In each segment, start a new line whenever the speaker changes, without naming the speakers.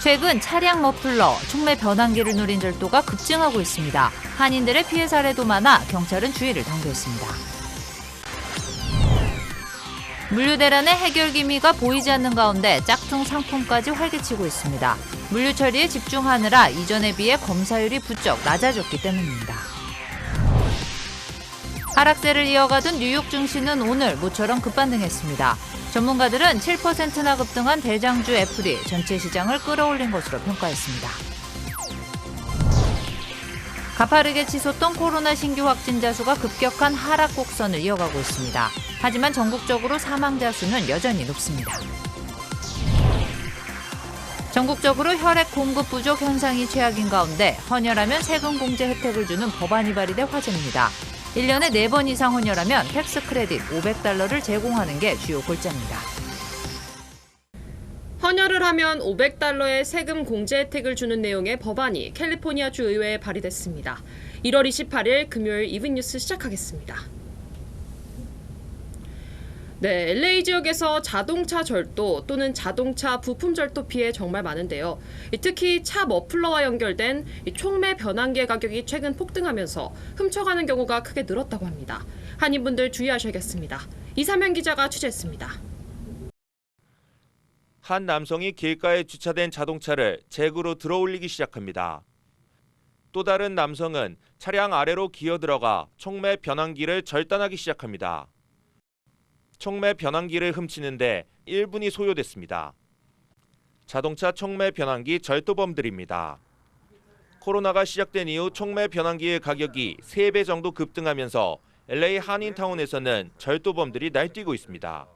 최근 차량 머플러, 촉매 변환기를 누린 절도가 급증하고 있습니다. 한인들의 피해 사례도 많아 경찰은 주의를 당부했습니다. 물류 대란의 해결 기미가 보이지 않는 가운데 짝퉁 상품까지 활개치고 있습니다. 물류 처리에 집중하느라 이전에 비해 검사율이 부쩍 낮아졌기 때문입니다. 하락세를 이어가던 뉴욕 증시는 오늘 모처럼 급반등했습니다. 전문가들은 7%나 급등한 대장주 애플이 전체 시장을 끌어올린 것으로 평가했습니다. 가파르게 치솟던 코로나 신규 확진자 수가 급격한 하락 곡선을 이어가고 있습니다. 하지만 전국적으로 사망자 수는 여전히 높습니다. 전국적으로 혈액 공급 부족 현상이 최악인 가운데 헌혈하면 세금 공제 혜택을 주는 법안이 발의돼 화제입니다. 1년에 4번 이상 헌혈하면 텍스 크레딧 500달러를 제공하는 게 주요 골자입니다.
헌혈을 하면 500달러의 세금 공제 혜택을 주는 내용의 법안이 캘리포니아 주 의회에 발의됐습니다. 1월 28일 금요일 이브뉴스 시작하겠습니다. 네, LA 지역에서 자동차 절도 또는 자동차 부품 절도 피해 정말 많은데요. 이 특히 차 머플러와 연결된 이 촉매 변환기의 가격이 최근 폭등하면서 훔쳐가는 경우가 크게 늘었다고 합니다. 한인분들 주의하셔야겠습니다. 이사면 기자가 취재했습니다.
한 남성이 길가에 주차된 자동차를 잭으로 들어올리기 시작합니다. 또 다른 남성은 차량 아래로 기어 들어가 촉매 변환기를 절단하기 시작합니다. 촉매 변환기를 훔치는데 1분이 소요됐습니다. 자동차 촉매 변환기 절도범들입니다. 코로나가 시작된 이후 촉매 변환기의 가격이 3배 정도 급등하면서 LA 한인타운에서는 절도범들이 날뛰고 있습니다.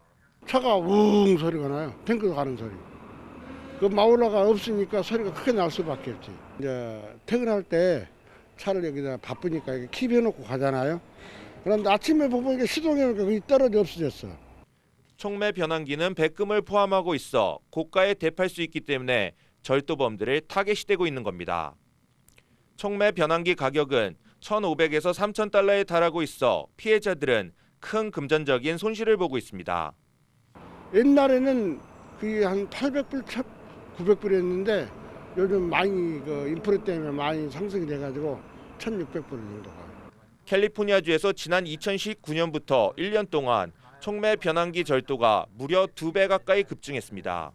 차가 웅 소리가 나요. 탱크 가는 소리. 그 마울러가 없으니까 소리가 크게 날 수밖에 없지. 이제 퇴근할 때 차를 여기다 바쁘니까 이렇게 키 비워놓고 가잖아요. 그런데 아침에 이게 시동해놓으니까 거기 떨어져 없어졌어.
촉매 변환기는 백금을 포함하고 있어 고가에 대팔 수 있기 때문에 절도범들을 타겟이 되고 있는 겁니다. 촉매 변환기 가격은 1,500에서 3,000달러에 달하고 있어 피해자들은 큰 금전적인 손실을 보고 있습니다.
옛날에는 그게 한 800불, 900불이었는데 요즘 많이 그 인프레 때문에 많이 상승이 돼가지고 1,600불 정도가.
캘리포니아주에서 지난 2019년부터 1년 동안 촉매 변환기 절도가 무려 2배 가까이 급증했습니다.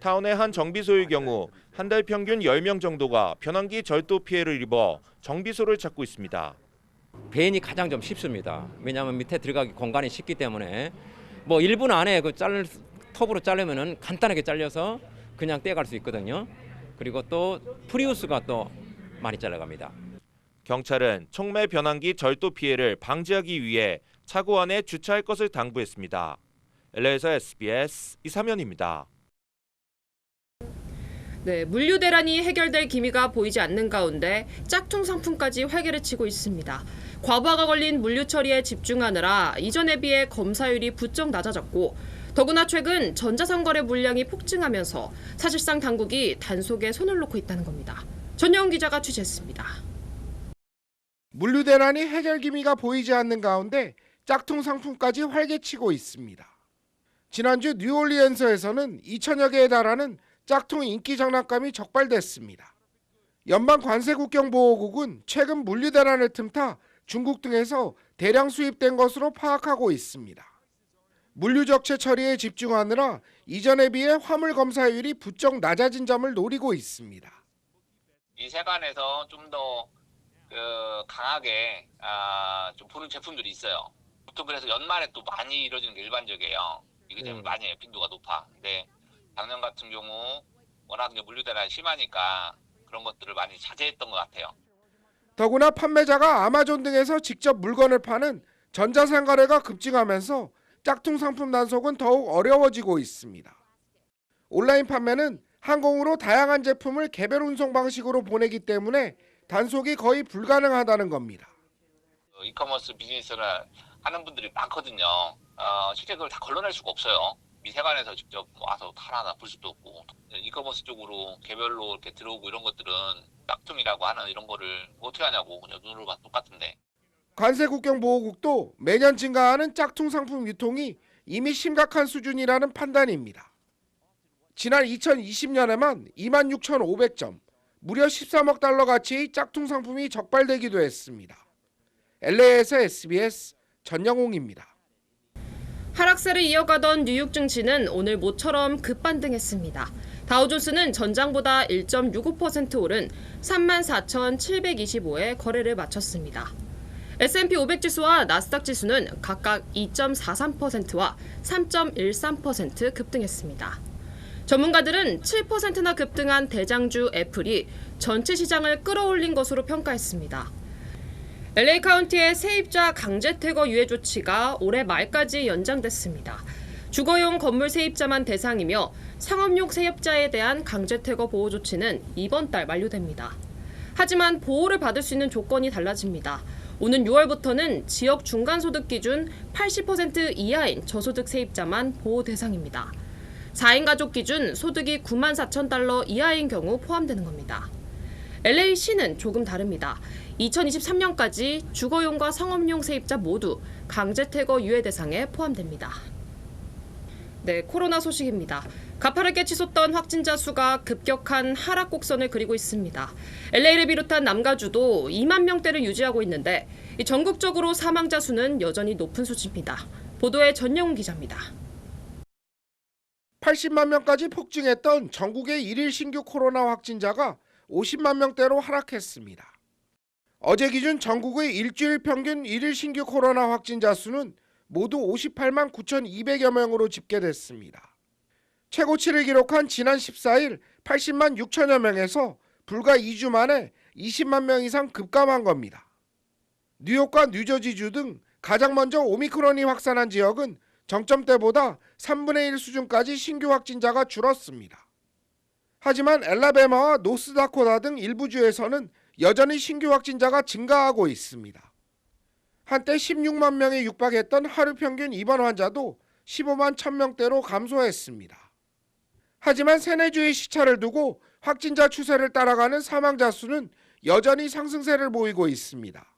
타운의 한 정비소의 경우 한 달 평균 10명 정도가 변환기 절도 피해를 입어 정비소를 찾고 있습니다.
배인이 가장 좀 쉽습니다. 왜냐하면 밑에 들어가기 공간이 쉽기 때문에 뭐 1분 안에 그 자를 톱으로 자르면은 간단하게 잘려서 그냥 떼갈 수 있거든요. 그리고 또 프리우스가 또 많이 잘라갑니다.
경찰은 촉매 변환기 절도 피해를 방지하기 위해 차고 안에 주차할 것을 당부했습니다. LA에서 SBS 이사면입니다.
네, 물류 대란이 해결될 기미가 보이지 않는 가운데 짝퉁 상품까지 활개를 치고 있습니다. 과부하가 걸린 물류 처리에 집중하느라 이전에 비해 검사율이 부쩍 낮아졌고 더구나 최근 전자상거래 물량이 폭증하면서 사실상 당국이 단속에 손을 놓고 있다는 겁니다. 전영 기자가 취재했습니다.
물류 대란이 해결 기미가 보이지 않는 가운데 짝퉁 상품까지 활개치고 있습니다. 지난주 뉴올리언스에서는 2천여 개에 달하는 짝퉁 인기 장난감이 적발됐습니다. 연방 관세 국경 보호국은 최근 물류 대란을 틈타 중국 등에서 대량 수입된 것으로 파악하고 있습니다. 물류 적체 처리에 집중하느라 이전에 비해 화물 검사율이 부쩍 낮아진 점을 노리고 있습니다.
이 세관에서 좀 더 그 강하게 아, 좀 보는 제품들이 있어요. 보통 그래서 연말에 또 많이 이루어지는 게 일반적이에요. 이게 좀
음.
많이 해요. 빈도가 높아. 근데 작년 같은 경우 워낙 이제 물류 대란이 심하니까 그런 것들을 많이 자제했던 것 같아요.
더구나 판매자가 아마존 등에서 직접 물건을 파는 전자상거래가 급증하면서 짝퉁 상품 단속은 더욱 어려워지고 있습니다. 온라인 판매는 항공으로 다양한 제품을 개별 운송 방식으로 보내기 때문에 단속이 거의 불가능하다는 겁니다.
그 이커머스 비즈니스를 하는 분들이 많거든요. 어, 실제 그걸 다 걸러낼 수가 없어요. 미세관에서 직접 와서 하나하나 볼 수도 없고 이커머스 쪽으로 개별로 이렇게 들어오고 이런 것들은 짝퉁이라고 하는 이런 거를 어떻게 하냐고 그냥 눈으로 봐 똑같은데
관세국경보호국도 매년 증가하는 짝퉁 상품 유통이 이미 심각한 수준이라는 판단입니다. 지난 2020년에만 26,500점, 무려 13억 달러 가치의 짝퉁 상품이 적발되기도 했습니다. LA에서 SBS 전영웅입니다.
하락세를 이어가던 뉴욕 증시는 오늘 모처럼 급반등했습니다. 다우존스는 전장보다 1.65% 오른 34,725에 거래를 마쳤습니다. S&P 500 지수와 나스닥 지수는 각각 2.43%와 3.13% 급등했습니다. 전문가들은 7%나 급등한 대장주 애플이 전체 시장을 끌어올린 것으로 평가했습니다. LA 카운티의 세입자 강제 퇴거 유예 조치가 올해 말까지 연장됐습니다. 주거용 건물 세입자만 대상이며 상업용 세입자에 대한 강제 퇴거 보호 조치는 이번 달 만료됩니다. 하지만 보호를 받을 수 있는 조건이 달라집니다. 오는 6월부터는 지역 중간소득 기준 80% 이하인 저소득 세입자만 보호 대상입니다. 4인 가족 기준 소득이 9만 4천 달러 이하인 경우 포함되는 겁니다. LA시는 조금 다릅니다. 2023년까지 주거용과 상업용 세입자 모두 강제 퇴거 유예 대상에 포함됩니다. 네, 코로나 소식입니다. 가파르게 치솟던 확진자 수가 급격한 하락 곡선을 그리고 있습니다. LA를 비롯한 남가주도 2만 명대를 유지하고 있는데 이 전국적으로 사망자 수는 여전히 높은 수치입니다. 보도에 전영훈 기자입니다.
80만 명까지 폭증했던 전국의 일일 신규 코로나 확진자가 50만 명대로 하락했습니다. 어제 기준 전국의 일주일 평균 일일 신규 코로나 확진자 수는 모두 58만 9,200여 명으로 집계됐습니다. 최고치를 기록한 지난 14일 80만 6천여 명에서 불과 2주 만에 20만 명 이상 급감한 겁니다. 뉴욕과 뉴저지주 등 가장 먼저 오미크론이 확산한 지역은 정점 때보다 3분의 1 수준까지 신규 확진자가 줄었습니다. 하지만 엘라베마와 노스다코타 등 일부 주에서는 여전히 신규 확진자가 증가하고 있습니다. 한때 16만 명에 육박했던 하루 평균 입원 환자도 15만 1000명대로 감소했습니다. 하지만 세네주의 시차를 두고 확진자 추세를 따라가는 사망자 수는 여전히 상승세를 보이고 있습니다.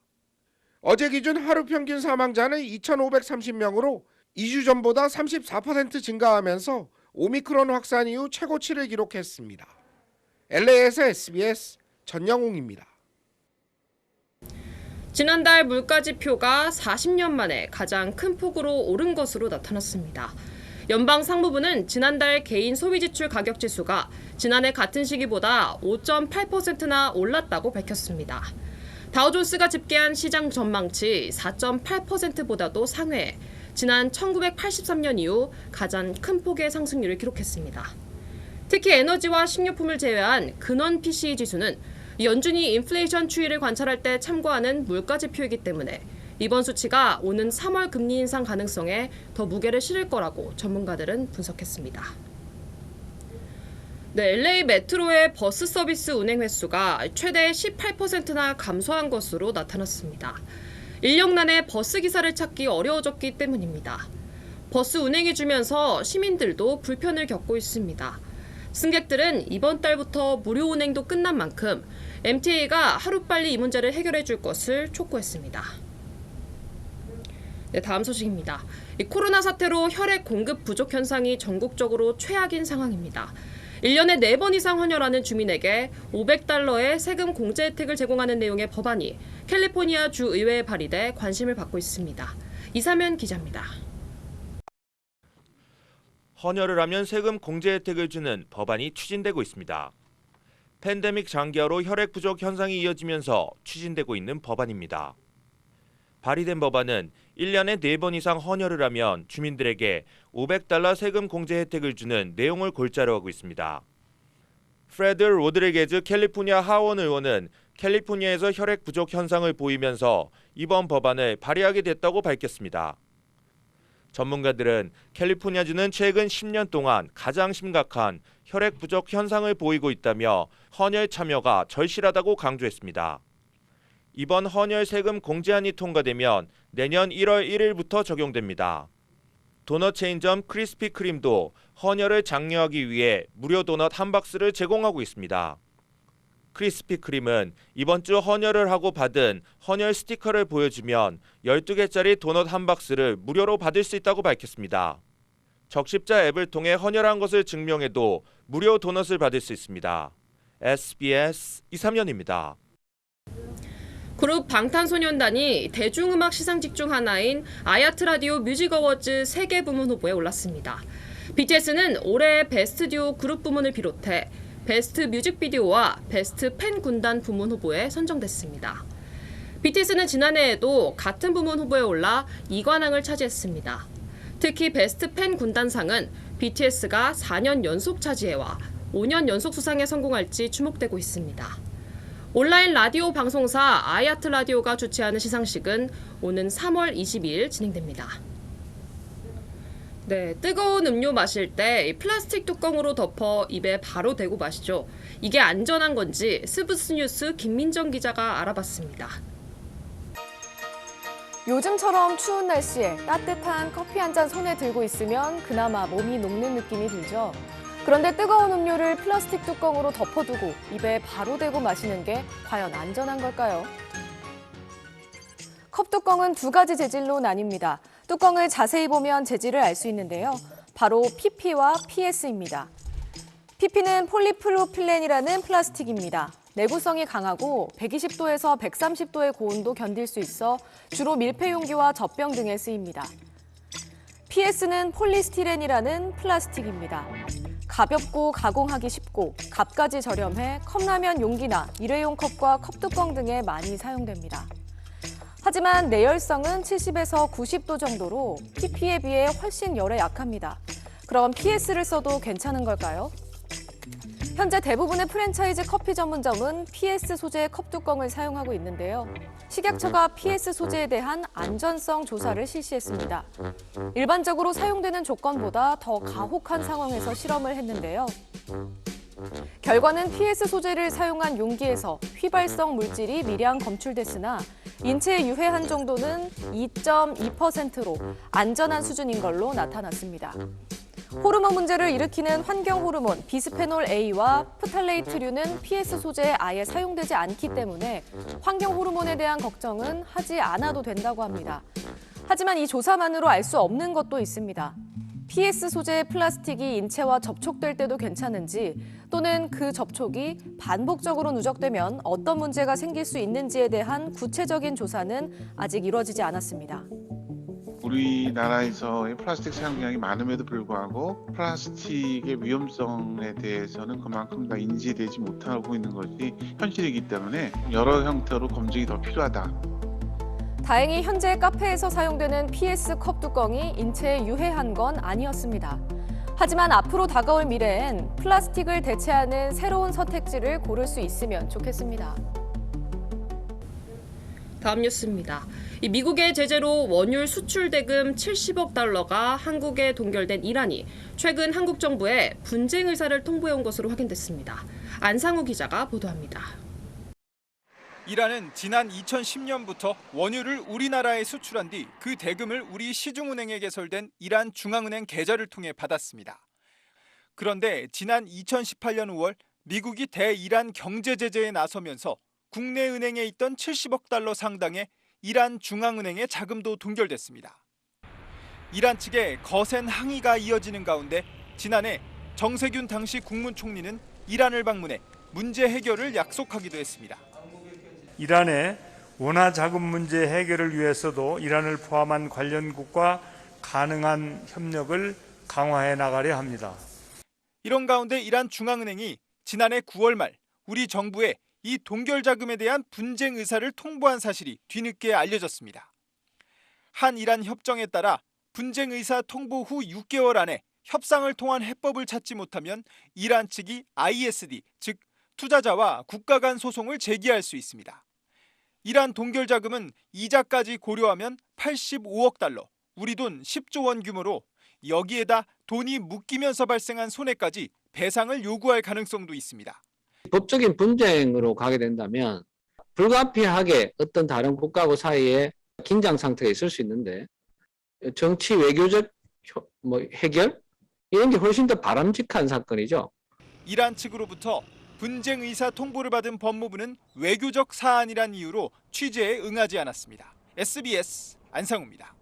어제 기준 하루 평균 사망자는 2,530명으로 2주 전보다 34% 증가하면서 오미크론 확산 이후 최고치를 기록했습니다. LA에서 SBS 전영웅입니다.
지난달 물가 지표가 40년 만에 가장 큰 폭으로 오른 것으로 나타났습니다. 연방 상무부는 지난달 개인 소비 지출 가격 지수가 지난해 같은 시기보다 5.8%나 올랐다고 밝혔습니다. 다우존스가 집계한 시장 전망치 4.8%보다도 상회해 지난 1983년 이후 가장 큰 폭의 상승률을 기록했습니다. 특히 에너지와 식료품을 제외한 근원 PCE 지수는 연준이 인플레이션 추이를 관찰할 때 참고하는 물가 지표이기 때문에 이번 수치가 오는 3월 금리 인상 가능성에 더 무게를 실을 거라고 전문가들은 분석했습니다. 네, LA 메트로의 버스 서비스 운행 횟수가 최대 18%나 감소한 것으로 나타났습니다. 인력난에 버스 기사를 찾기 어려워졌기 때문입니다. 버스 운행이 주면서 시민들도 불편을 겪고 있습니다. 승객들은 이번 달부터 무료 운행도 끝난 만큼 MTA가 하루빨리 이 문제를 해결해 줄 것을 촉구했습니다. 네, 다음 소식입니다. 이 코로나 사태로 혈액 공급 부족 현상이 전국적으로 최악인 상황입니다. 1년에 4번 이상 헌혈하는 주민에게 500달러의 세금 공제 혜택을 제공하는 내용의 법안이 캘리포니아 주 의회에 발의돼 관심을 받고 있습니다. 이사면 기자입니다.
헌혈을 하면 세금 공제 혜택을 주는 법안이 추진되고 있습니다. 팬데믹 장기화로 혈액 부족 현상이 이어지면서 추진되고 있는 법안입니다. 발의된 법안은 1년에 4번 이상 헌혈을 하면 주민들에게 500달러 세금 공제 혜택을 주는 내용을 골자로 하고 있습니다. 프레드 로드리게즈 캘리포니아 하원 의원은 캘리포니아에서 혈액 부족 현상을 보이면서 이번 법안을 발의하게 됐다고 밝혔습니다. 전문가들은 캘리포니아주는 최근 10년 동안 가장 심각한 혈액 부족 현상을 보이고 있다며 헌혈 참여가 절실하다고 강조했습니다. 이번 헌혈 세금 공제안이 통과되면 내년 1월 1일부터 적용됩니다. 도넛 체인점 크리스피 크림도 헌혈을 장려하기 위해 무료 도넛 한 박스를 제공하고 있습니다. 크리스피 크림은 이번 주 헌혈을 하고 받은 헌혈 스티커를 보여주면 12개짜리 도넛 한 박스를 무료로 받을 수 있다고 밝혔습니다. 적십자 앱을 통해 헌혈한 것을 증명해도 무료 도넛을 받을 수 있습니다. SBS 이삼년입니다.
그룹 방탄소년단이 대중음악 시상식 중 하나인 아야트 라디오 뮤직 어워즈 세계 부문 후보에 올랐습니다. BTS는 올해 베스트 듀오 그룹 부문을 비롯해 베스트 뮤직비디오와 베스트 팬 군단 부문 후보에 선정됐습니다. BTS는 지난해에도 같은 부문 후보에 올라 2관왕을 차지했습니다. 특히 베스트 팬 군단상은 BTS가 4년 연속 차지해와 5년 연속 수상에 성공할지 주목되고 있습니다. 온라인 라디오 방송사 아야트 라디오가 주최하는 시상식은 오는 3월 22일 진행됩니다. 네, 뜨거운 음료 마실 때이 플라스틱 뚜껑으로 덮어 입에 바로 대고 마시죠. 이게 안전한 건지 스브스 뉴스 김민정 기자가 알아봤습니다.
요즘처럼 추운 날씨에 따뜻한 커피 한 잔 손에 들고 있으면 그나마 몸이 녹는 느낌이 들죠. 그런데 뜨거운 음료를 플라스틱 뚜껑으로 덮어두고 입에 바로 대고 마시는 게 과연 안전한 걸까요? 컵 뚜껑은 두 가지 재질로 나뉩니다. 뚜껑을 자세히 보면 재질을 알 수 있는데요. 바로 PP와 PS입니다. PP는 폴리프로필렌이라는 플라스틱입니다. 내구성이 강하고 120도에서 130도의 고온도 견딜 수 있어 주로 밀폐 용기와 젖병 등에 쓰입니다. PS는 폴리스티렌이라는 플라스틱입니다. 가볍고 가공하기 쉽고 값까지 저렴해 컵라면 용기나 일회용 컵과 컵뚜껑 등에 많이 사용됩니다. 하지만 내열성은 70에서 90도 정도로 PP에 비해 훨씬 열에 약합니다. 그럼 PS를 써도 괜찮은 걸까요? 현재 대부분의 프랜차이즈 커피 전문점은 PS 소재의 컵뚜껑을 사용하고 있는데요. 식약처가 PS 소재에 대한 안전성 조사를 실시했습니다. 일반적으로 사용되는 조건보다 더 가혹한 상황에서 실험을 했는데요. 결과는 PS 소재를 사용한 용기에서 휘발성 물질이 미량 검출됐으나 인체에 유해한 정도는 2.2%로 안전한 수준인 걸로 나타났습니다. 호르몬 문제를 일으키는 환경 호르몬 비스페놀 A와 프탈레이트류는 PS 소재에 아예 사용되지 않기 때문에 환경 호르몬에 대한 걱정은 하지 않아도 된다고 합니다. 하지만 이 조사만으로 알 수 없는 것도 있습니다. PS 소재의 플라스틱이 인체와 접촉될 때도 괜찮은지 또는 그 접촉이 반복적으로 누적되면 어떤 문제가 생길 수 있는지에 대한 구체적인 조사는 아직 이루어지지 않았습니다.
우리나라에서의 플라스틱 사용량이 많음에도 불구하고 플라스틱의 위험성에 대해서는 그만큼 다 인지되지 못하고 있는 것이 현실이기 때문에 여러 형태로 검증이 더 필요하다.
다행히 현재 카페에서 사용되는 PS 컵 뚜껑이 인체에 유해한 건 아니었습니다. 하지만 앞으로 다가올 미래엔 플라스틱을 대체하는 새로운 선택지를 고를 수 있으면 좋겠습니다.
다음 뉴스입니다. 이 미국의 제재로 원율 수출 대금 70억 달러가 한국에 동결된 이란이 최근 한국 정부에 분쟁 의사를 통보해온 것으로 확인됐습니다. 안상우 기자가 보도합니다.
이란은 지난 2010년부터 원유를 우리나라에 수출한 뒤 그 대금을 우리 시중은행에 개설된 이란 중앙은행 계좌를 통해 받았습니다. 그런데 지난 2018년 5월 미국이 대이란 경제 제재에 나서면서 국내 은행에 있던 70억 달러 상당의 이란 중앙은행의 자금도 동결됐습니다. 이란 측의 거센 항의가 이어지는 가운데 지난해 정세균 당시 국무총리는 이란을 방문해 문제 해결을 약속하기도 했습니다.
이란의 원화 자금 문제 해결을 위해서도 이란을 포함한 관련국과 가능한 협력을 강화해 나가려 합니다.
이런 가운데 이란 중앙은행이 지난해 9월 말 우리 정부에 이 동결 자금에 대한 분쟁 의사를 통보한 사실이 뒤늦게 알려졌습니다. 한 이란 협정에 따라 분쟁 의사 통보 후 6개월 안에 협상을 통한 해법을 찾지 못하면 이란 측이 ISD 즉 투자자와 국가 간 소송을 제기할 수 있습니다. 이란 동결 자금은 이자까지 고려하면 85억 달러, 우리 돈 10조 원 규모로 여기에다 돈이 묶이면서 발생한 손해까지 배상을 요구할 가능성도 있습니다.
법적인 분쟁으로 가게 된다면 불가피하게 어떤 다른 국가하고 사이에 긴장 상태가 있을 수 있는데 정치 외교적 효- 뭐 해결 이런 게 훨씬 더 바람직한 사건이죠.
이란 측으로부터 분쟁 의사 통보를 받은 법무부는 외교적 사안이란 이유로 취재에 응하지 않았습니다. SBS 안상우입니다.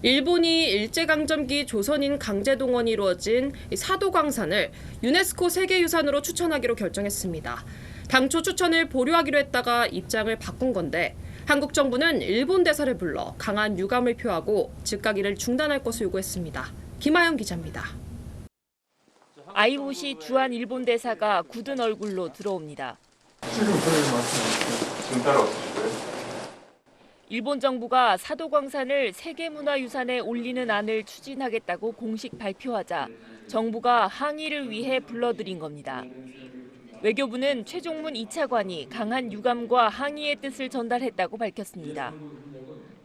일본이 일제강점기 조선인 강제동원이 이루어진 이 사도광산을 유네스코 세계유산으로 추천하기로 결정했습니다. 당초 추천을 보류하기로 했다가 입장을 바꾼 건데 한국 정부는 일본 대사를 불러 강한 유감을 표하고 즉각 이를 중단할 것을 요구했습니다. 김하영 기자입니다.
IOC 주한 일본 대사가 굳은 얼굴로 들어옵니다. 일본 정부가 사도광산을 세계문화유산에 올리는 안을 추진하겠다고 공식 발표하자 정부가 항의를 위해 불러들인 겁니다. 외교부는 최종문 2차관이 강한 유감과 항의의 뜻을 전달했다고 밝혔습니다.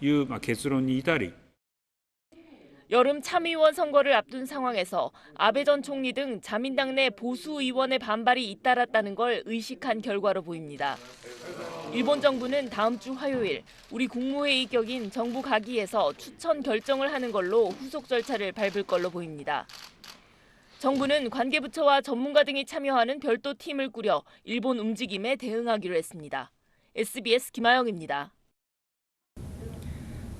いう、まあ、結論に至り
여름 참의원 선거를 앞둔 상황에서 아베 전 총리 등 자민당 내 보수 의원의 반발이 잇따랐다는 걸 의식한 결과로 보입니다. 일본 정부는 다음 주 화요일 우리 국무회의 격인 정부 가기에서 추천 결정을 하는 걸로 후속 절차를 밟을 걸로 보입니다. 정부는 관계부처와 전문가 등이 참여하는 별도 팀을 꾸려 일본 움직임에 대응하기로 했습니다. SBS 김아영입니다.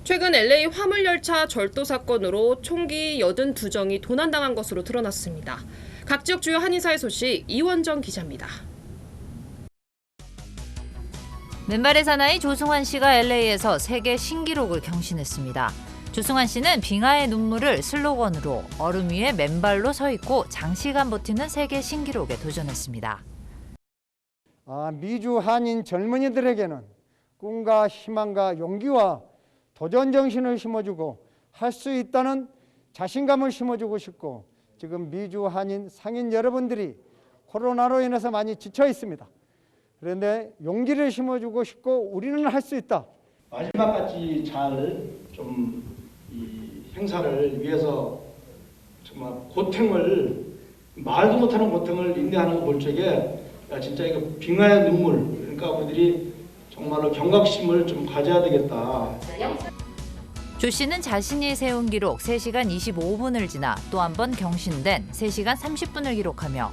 최근 LA 화물열차 절도 사건으로 총기 82정이 도난당한 것으로 드러났습니다. 각 지역 주요 한인사회 소식 이원정 기자입니다.
맨발의 사나이 조승환 씨가 LA에서 세계 신기록을 경신했습니다. 조승환 씨는 빙하의 눈물을 슬로건으로 얼음 위에 맨발로 서 있고 장시간 버티는 세계 신기록에 도전했습니다.
아, 미주 한인 젊은이들에게는 꿈과 희망과 용기와 도전 정신을 심어주고 할 수 있다는 자신감을 심어주고 싶고 지금 미주 한인 상인 여러분들이 코로나로 인해서 많이 지쳐 있습니다. 그런데 용기를 심어주고 싶고 우리는 할 수 있다.
마지막까지 잘좀이 행사를 위해서 정말 고통을 말도 못하는 고통을 인내하는 거볼 적에 야, 진짜 이거 빙하의 눈물 그러니까 우리들이 정말로 경각심을 좀 가져야 되겠다.
조 씨는 자신이 세운 기록 3시간 25분을 지나 또 한 번 경신된 3시간 30분을 기록하며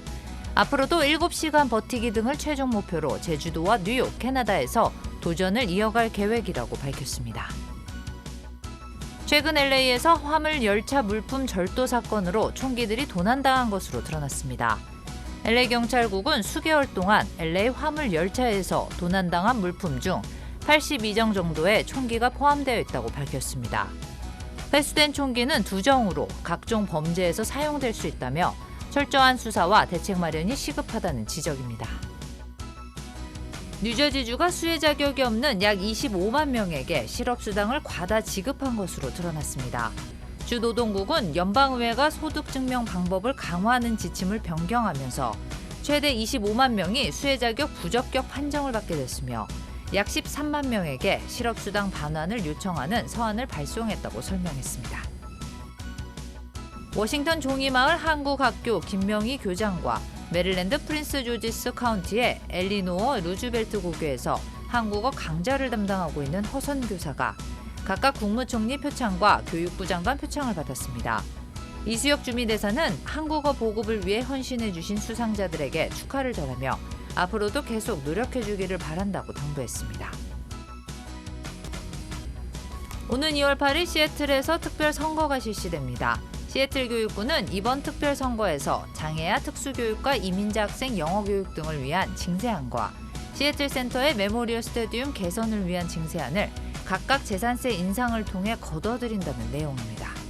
앞으로도 7시간 버티기 등을 최종 목표로 제주도와 뉴욕, 캐나다에서 도전을 이어갈 계획이라고 밝혔습니다. 최근 LA에서 화물 열차 물품 절도 사건으로 총기들이 도난당한 것으로 드러났습니다. LA 경찰국은 수개월 동안 LA 화물 열차에서 도난당한 물품 중 82정 정도의 총기가 포함되어 있다고 밝혔습니다. 회수된 총기는 두 정으로 각종 범죄에서 사용될 수 있다며 철저한 수사와 대책 마련이 시급하다는 지적입니다. 뉴저지주가 수혜 자격이 없는 약 25만 명에게 실업수당을 과다 지급한 것으로 드러났습니다. 주 노동국은 연방의회가 소득 증명 방법을 강화하는 지침을 변경하면서 최대 25만 명이 수혜 자격 부적격 판정을 받게 됐으며 약 13만 명에게 실업수당 반환을 요청하는 서한을 발송했다고 설명했습니다. 워싱턴 종이마을 한국학교 김명희 교장과 메릴랜드 프린스 조지스 카운티의 엘리노어 루즈벨트 고교에서 한국어 강좌를 담당하고 있는 허선 교사가 각각 국무총리 표창과 교육부 장관 표창을 받았습니다. 이수혁 주미대사는 한국어 보급을 위해 헌신해 주신 수상자들에게 축하를 전하며 앞으로도 계속 노력해 주기를 바란다고 당부했습니다. 오는 2월 8일 시애틀에서 특별 선거가 실시됩니다. 시애틀 교육부는 이번 특별 선거에서 장애아 특수교육과 이민자 학생 영어 교육 등을 위한 징세안과 시애틀 센터의 메모리얼 스타디움 개선을 위한 징세안을 각각 재산세 인상을 통해 거둬들인다는 내용입니다.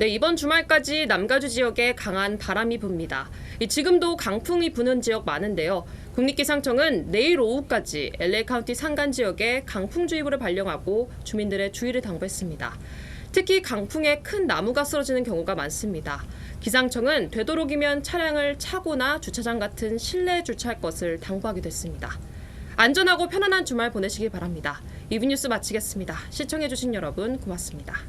네, 이번 주말까지 남가주 지역에 강한 바람이 붑니다. 이 지금도 강풍이 부는 지역 많은데요. 국립기상청은 내일 오후까지 LA 카운티 산간 지역에 강풍주의보를 발령하고 주민들의 주의를 당부했습니다. 특히 강풍에 큰 나무가 쓰러지는 경우가 많습니다. 기상청은 되도록이면 차량을 차고나 주차장 같은 실내에 주차할 것을 당부하기도 했습니다. 안전하고 편안한 주말 보내시기 바랍니다. 이브 뉴스 마치겠습니다. 시청해주신 여러분 고맙습니다.